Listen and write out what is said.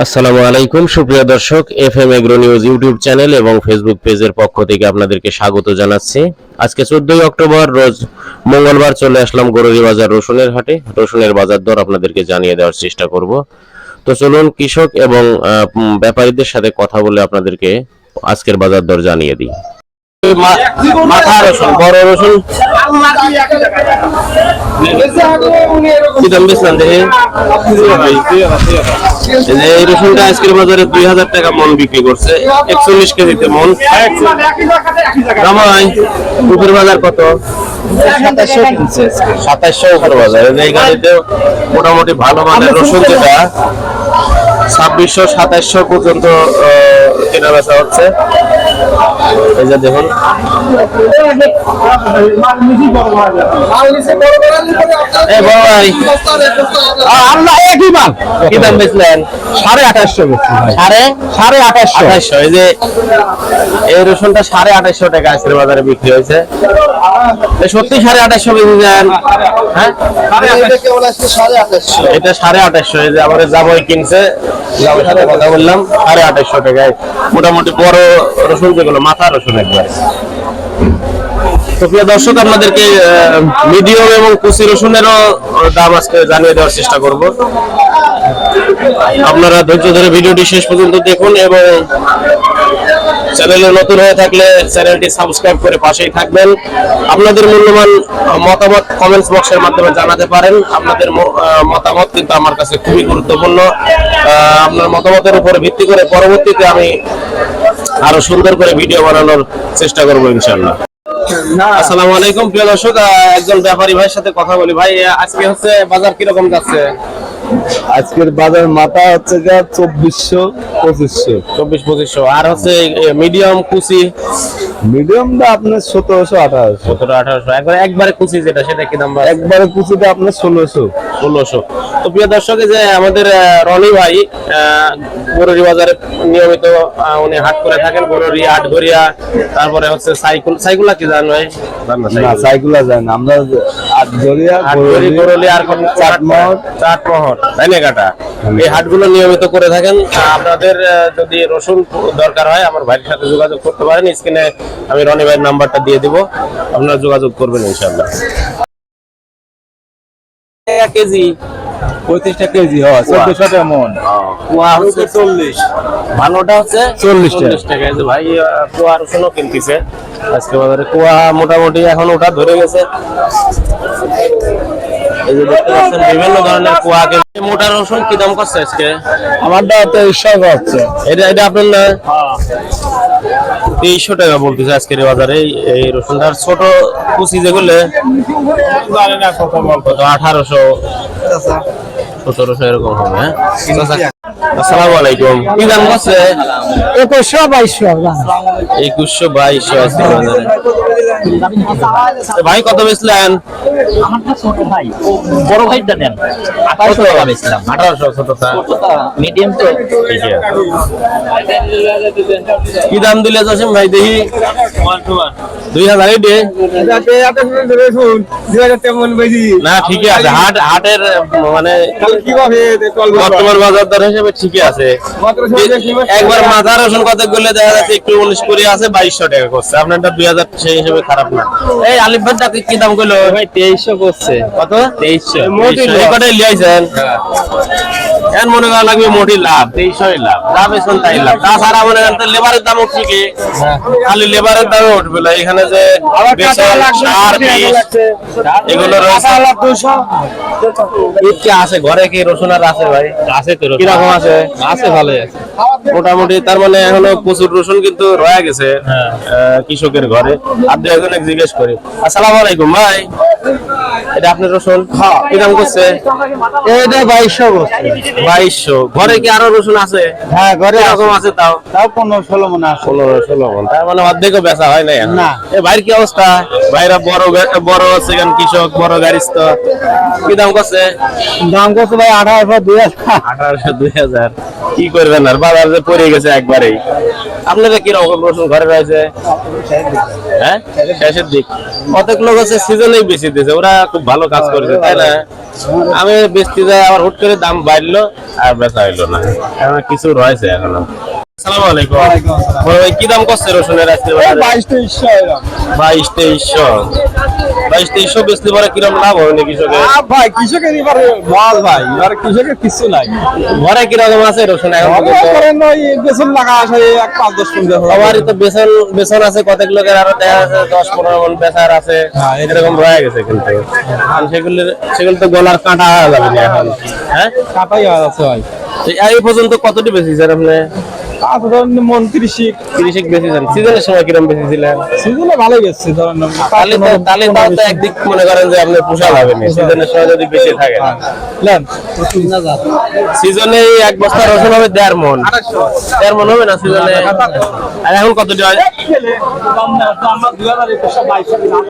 আসসালামু আলাইকুম। সুপ্রিয় দর্শক F M agro news YouTube channel এবং ফেসবুক পেজের পক্ষ থেকে আপনাদেরকে স্বাগত জানাচ্ছি। আজকে চোদ্দই অক্টোবর, রোজ মঙ্গলবার চলে আসলাম গরুরি বাজার রসুনের হাটে। রসুনের বাজার দর আপনাদেরকে জানিয়ে দেওয়ার চেষ্টা করব। তো চলুন, কৃষক এবং ব্যাপারীদের সাথে কথা বলে আপনাদেরকে আজকের বাজার দর জানিয়ে দিই। মাথা রসুন, বড় রসুন। বাজারে দুই হাজার টাকা মন বিক্রি করছে। কেজিতে মন। বাজার কত? সাতাশশো বাজার। এই গাড়িতে মোটামুটি ভালো মানের রসুন যেটা ছাব্বিশশো সাতাইশশো পর্যন্ত আহ, কেনা বেচা হচ্ছে। এই যে দেখুন। এ বড় ভাই। আমরা একই মাল? কি দাম বেচলেন? সাড়ে আঠাশশো সাড়ে? সাড়ে আঠাশশো। আঠাশশো এই যে এই রসুনটা সাড়ে আঠাশশো টাকা আজকের বাজারে বিক্রি হয়েছে। সত্যি সাড়ে আঠাশশো বেশি যান। হ্যাঁ? এটা সাড়ে আঠাশশো এই যে আমাদের জামাই কিনছে। জামাইয়ের সাথে কথা বললাম সাড়ে আঠাশশো টাকায়। মোটামুটি বড় রসুন যেগুলো মাথা রসুন একবার। প্রিয় দর্শক, আপনাদেরকে মিডিয়াম এবং কুচি রসুনেরও দাম আজকে জানিয়ে দেওয়ার চেষ্টা করব। আপনারা ধৈর্য ধরে ভিডিওটি শেষ পর্যন্ত দেখুন এবং চ্যানেলে নতুন হয়ে থাকলে চ্যানেলটি সাবস্ক্রাইব করে পাশেই থাকবেন। আপনাদের মূল্যবান মতামত কমেন্টস বক্সের মাধ্যমে জানাতে পারেন। আপনাদের মতামত কিন্তু আমার কাছে খুবই গুরুত্বপূর্ণ। আপনার মতামতের উপরে ভিত্তি করে পরবর্তীতে আমি আরও সুন্দর করে ভিডিও বানানোর চেষ্টা করব ইনশাল্লাহ আসসালামু আলাইকুম প্রিয় দর্শক একজন ব্যাপারী ভাইয়ের সাথে কথা বলি। ভাই আজকে হচ্ছে বাজার কীরকম যাচ্ছে? আজকের বাজার মাথা হচ্ছে যা চব্বিশশো পঁচিশশো। চব্বিশ পঁচিশশো। আর হচ্ছে মিডিয়াম কুচি মিডিয়ামটা আপনার সতেরোশো আঠারোশো। সতেরো আঠারোশো। একবারে একবারে কুচি যেটা সেটা কি দাম একবারে কুচিটা আপনার ষোলোশো। ষোলোশো। তো প্রিয় দর্শক যে আমাদের রনি ভাই বাজারে নিয়মিত উনি হাট করে থাকেন আটঘরিয়া তারপরে হচ্ছে সাইকুল সাইকুলা কি জানো ভাই? না সাইকুল। আমরা আটজরিয়া আটঘরি বরলি আর কোন চাটমোহর। চাটমোহর রাইনেঘাটা এই হাটগুলো নিয়মিত করে থাকেন। আপনাদের যদি রসুন দরকার হয় আমার ভাইয়ের সাথে যোগাযোগ করতে পারেন। স্ক্রিনে আমি রনি ভাইয়ের নাম্বারটা দিয়ে দিব। আপনারা যোগাযোগ করবেন ইনশাআল্লাহ। কেজি পঁয়ত্রিশটা কেজি হয় চোদ্দশো টাকা মন কুয়া হচ্ছে চল্লিশ। ভালোটা হচ্ছে 40 টাকা। চল্লিশ টাকা। এই যে ভাই আহ, কুয়া রসুনও কিনতেছে। আজকে বাজারে কুয়া মোটামুটি এখন ওটা ধরে গেছে। এই যে দেখতে পাচ্ছেন বিভিন্ন ধরনের কুয়া মোটা রসুন কি দাম করছে আজকে? আমারটা তেইশশো এটা এটা আপনার না? তেইশশো টাকা বলতেছে আজকের এই বাজারে। এই- রসুনটার ছোট কুচি যেগুলো কত আঠারোশো সতেরোশো এরকম হবে হ্যাঁ? আসসালামু আলাইকুম। কি দাম করছে? একুশশো বাইশশো একুশশো বাইশশো ভাই কত বেচলেন? আমারটা ছোট ভাই। বড় ভাইটা নেন আঠারোশো টাকা বেচলাম। আঠারোশো ছোটটা মিডিয়াম তো কি দাম দিলে জসিম ভাই দেখি? দুই হাজার এই না ঠিকই আছে। হাট হাটের মানে বর্তমান বাজার দর হিসেবে ঠিকই আছে। একবার মাথা রসুন কত করলে দেখা যাচ্ছে একটু উনিশ কুড়ি আছে বাইশশো টাকা করছে। আপনারটা দুই হাজার সেই হিসেবে খারাপ না। এই আলিফ ভাইটা কি- কি দাম করল ভাই তেইশশো করছে। কত? তেইশশো। লিয়াইছেন। এখন মনে করা লাগবে মোটি লাভ তেইশশোই লাভ লাভ এখন তাই লাভ। তাছাড়া মনে করেন লেবারের দামও ঠিকই খালি লেবারের দামে উঠবে না এখানে যে সার বিষ এগুলো রয়েছে। আছে ঘরে কি রসুন আর আছে ভাই? আছে তো কীরকম আছে? আছে ভালোই আছে। মোটামুটি তার মানে এখনও প্রচুর রসুন কিন্তু রয়ে গেছে আহ, কৃষকের ঘরে। আর দু একজনে জিজ্ঞেস করি। আসসালামু আলাইকুম ভাই। এটা আপনার রসুন? কি দাম করছে? এটা বাইশশো বছর বাইশশো। ঘরে কি আরও রসুন আছে? হ্যাঁ ঘরে এরকম আছে তাও? তাও পনেরো ষোলো মনে আছে। পনেরো ষোলো মন। তার মানে অর্ধেকও বেচা হয় না না। এ ভাইয়ের কি অবস্থা? ভাইরা বড় বড় সেখান কৃষক বড় গাড়িস্ত কি দাম করছে? দাম কত ভাই আঠারোশো দুই হাজার। আঠারোশো দুই হাজার। কি করবেন আর? বাজার যে পড়ে গেছে একবারেই। আপনাদের কি রকম রসুন ঘরে রয়েছে? হ্যাঁ? শেষের দিক। কতক লোক আছে সিজনেই বেশি দিয়েছে ওরা খুব ভালো কাজ করেছে তাই না? আমি বেচতে যাই আবার হুট করে দাম বাড়লো আর বেচা হইল না। এখন কিছু রয়েছে এখনও। সালাম আলাইকুম। বড় ভাই কি দাম করছে রসুনের আজকে বাইশ তেইশশো বাইশ তেইশশো বাইশ তেইশশো। বেচলে পরে কিরম লাভ হবে না কৃষকের? ভাই কৃষকের এবারে বল ভাই এবারে কৃষকের কিছু নাই। ঘরে কীরকম আছে রসুন এখন পর্যন্ত? করেন ওই বেসন লাগা আসে এক পাঁচ দশ কুইন্টাল সবারই তো বেসন বেসন আছে কতক লোকের আরও দেখা যাচ্ছে দশ পনেরো মন বেচার আছে। হ্যাঁ, এরকম রয়ে গেছে কিন্তু আর সেগুলো সেগুলো তো গলার কাঁটা হয়ে যাবে এখন। হ্যাঁ? কাটাই আছে ভাই। এই পর্যন্ত কতটি বেশিছেন আপনি? আচ্ছা ধরেন মন তিরিশি তিরিশ বেশিছেন সিজনের সময় কিরম বেশিছিলেন সিজনে ভালো গেছে ধরেন তাহলে তাহলে তাও তো একদিক মনে করেন যে আপনি পোষা যাবে সিজনের সময় যদি বেশি থাকে। নেন। সিজনে এক বস্তা রসুন হবে দেড় মন। দেড় মন হবে না সিজনে? আর এখন কতটি হয়?